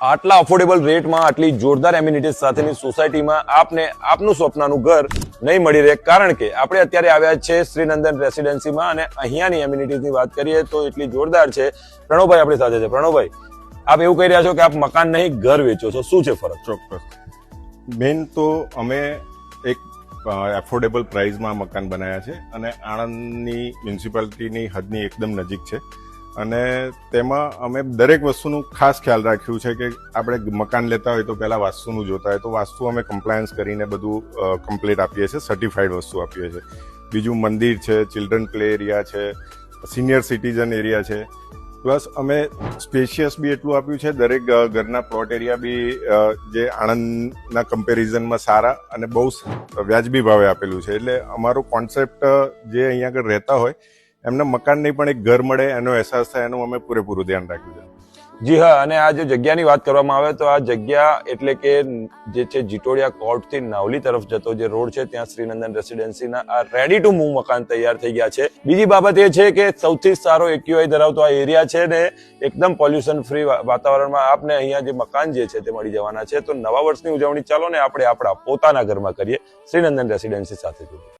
આટલા અફોર્ડેબલ રેટમાં આટલી જોરદાર એમ્યુનિટીઝ સાથેની સોસાયટીમાં આપને આપનું સ્વપ્નનું ઘર નહીં મળી રહે. કારણ કે આપણે અત્યારે આવ્યા છે શ્રીનંદન રેસિડેન્સીમાં અને અહીંયાની એમ્યુનિટીઝની વાત કરીએ તો એટલી જોરદાર છે. પ્રણવભાઈ આપણી સાથે છે. પ્રણવભાઈ, આપ એવું કહી રહ્યા છો કે આપ મકાન નહીં, ઘર વેચો છો. શું છે ફરક? ચોક્કસ. મેઇન તો અમે એક એફોર્ડેબલ પ્રાઇઝમાં મકાન બનાવ્યા છે અને આણંદની મ્યુનિસિપાલિટીની હદની એકદમ નજીક છે. અને તેમાં અમે દરેક વસ્તુનું ખાસ ખ્યાલ રાખ્યું છે કે આપણે મકાન લેતા હોય તો પહેલાં વાસ્તુનું જોતા હોય તો વાસ્તુ અમે કમ્પ્લાયન્સ કરીને બધું કમ્પ્લીટ આપીએ છીએ સર્ટિફાઈડ વસ્તુ આપીએ છીએ. બીજું મંદિર છે ચિલ્ડ્રન પ્લે એરિયા છે સિનિયર સિટીઝન એરિયા છે. પ્લસ અમે સ્પેશિયસ બી એટલું આપ્યું છે, દરેક ઘરના પ્લોટ એરિયા બી જે આણંદના કમ્પેરિઝનમાં સારા અને બહુ વ્યાજબી ભાવે આપેલું છે. એટલે અમારો કોન્સેપ્ટ જે અહીંયા આગળ રહેતા હોય એમને મકાન નહીં, પણ એક ઘર મળે, એનો અહેસાસ થાય, એનું અમે પૂરેપૂરું ધ્યાન રાખ્યું છે. જી હા, અને આ જે જગ્યાની વાત કરવામાં આવે તો આ જગ્યા એટલે કે જે છે જીટોડિયા કોર્ટથી નાવલી તરફ જતો જે રોડ છે, ત્યાં શ્રીનંદન રેસિડેન્સીના આ રેડી ટુ મૂવ મકાન તૈયાર થઈ ગયા છે. બીજી બાબત એ છે કે સૌથી સારો એક્યુઆઈ ધરાવતો આ એરિયા છે ને એકદમ પોલ્યુશન ફ્રી વાતાવરણમાં આપને અહીંયા જે મકાન જે છે તે મળી જવાના છે. તો નવા વર્ષની ઉજવણી ચાલો ને આપણે આપણા પોતાના ઘરમાં કરીએ. શ્રીનંદન રેસિડેન્સી સાથે જોડીએ